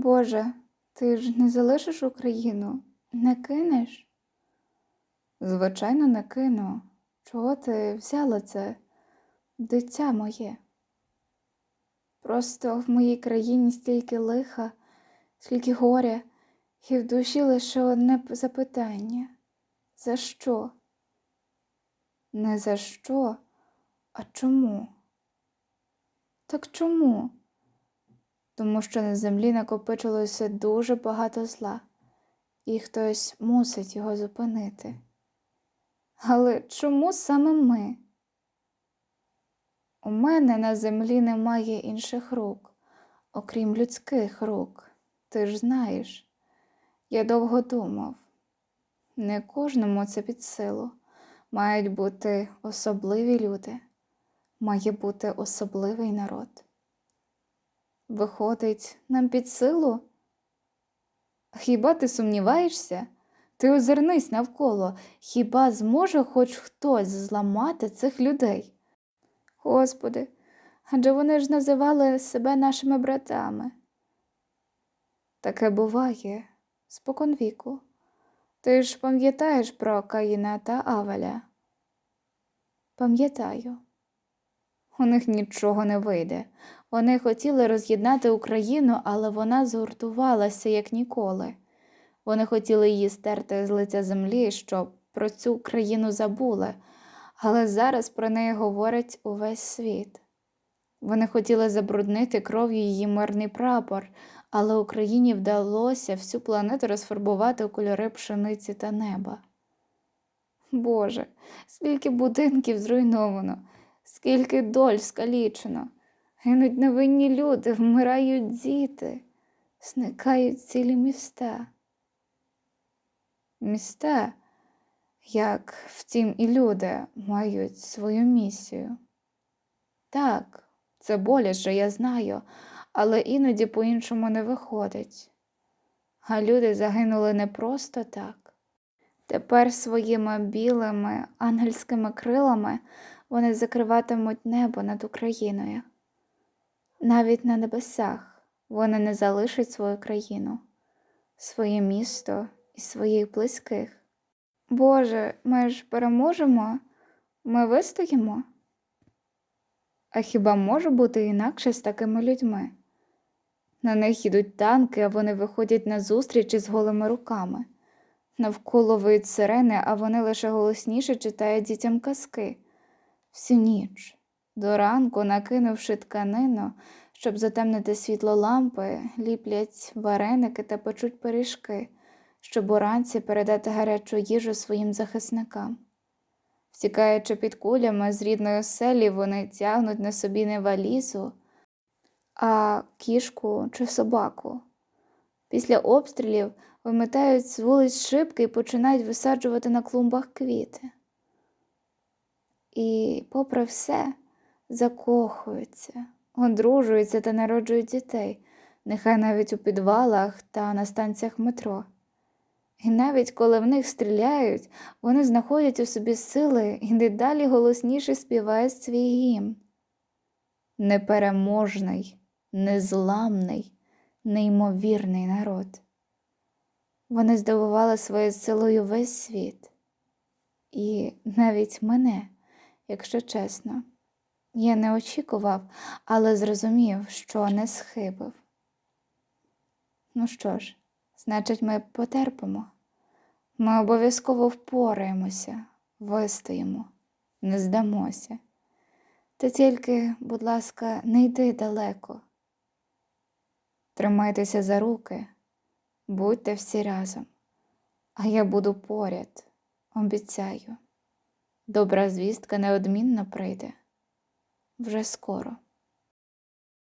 Боже, ти ж не залишиш Україну, не кинеш? Звичайно, не кину. Чого ти взяла це, дитя моє? Просто в моїй країні стільки лиха, стільки горя, і в душі лише одне запитання за що? Не за що, а чому? Так чому? Тому що на землі накопичилося дуже багато зла, і хтось мусить його зупинити. Але чому саме ми? У мене на землі немає інших рук, окрім людських рук. Ти ж знаєш, я довго думав. Не кожному це під силу. Мають бути особливі люди, має бути особливий народ. Виходить, нам під силу? Хіба ти сумніваєшся? Ти озирнись навколо, хіба зможе хоч хтось зламати цих людей? Господи, адже вони ж називали себе нашими братами. Таке буває споконвіку. Ти ж пам'ятаєш про Каїна та Авеля? Пам'ятаю. У них нічого не вийде. Вони хотіли роз'єднати Україну, але вона згуртувалася як ніколи. Вони хотіли її стерти з лиця землі, щоб про цю країну забули, але зараз про неї говорить увесь світ. Вони хотіли забруднити кров'ю її мирний прапор, але Україні вдалося всю планету розфарбувати у кольори пшениці та неба. Боже, скільки будинків зруйновано, скільки доль скалічено, гинуть невинні люди, вмирають діти, зникають цілі міста. Міста, як втім і люди, мають свою місію. Так, це боляче, я знаю, але іноді по-іншому не виходить. А люди загинули не просто так. Тепер своїми білими ангельськими крилами вони закриватимуть небо над Україною. Навіть на небесах вони не залишать свою країну, своє місто і своїх близьких. Боже, ми ж переможемо, ми вистоїмо. А хіба може бути інакше з такими людьми? На них ідуть танки, а вони виходять на зустріч із голими руками. Навколо виють сирени, а вони лише голосніше читають дітям казки. Всю ніч, до ранку, накинувши тканину, щоб затемнити світло лампи, ліплять вареники та печуть пиріжки, щоб уранці передати гарячу їжу своїм захисникам. Втікаючи під кулями з рідної оселі, вони тягнуть на собі не валізу, а кішку чи собаку. Після обстрілів вимитають з вулиць шибки і починають висаджувати на клумбах квіти. І, попри все, закохуються, одружуються та народжують дітей, нехай навіть у підвалах та на станціях метро. І навіть коли в них стріляють, вони знаходять у собі сили і дедалі голосніше співають свій гімн. Непереможний, незламний, неймовірний народ. Вони здивували своєю силою весь світ. І навіть мене, якщо чесно, я не очікував, але зрозумів, що не схибив. Ну що ж, значить, ми потерпимо. Ми обов'язково впораємося, вистоїмо, не здамося. Ти тільки, будь ласка, не йди далеко. Тримайтеся за руки, будьте всі разом, а я буду поряд, обіцяю. Добра звістка неодмінно прийде вже скоро.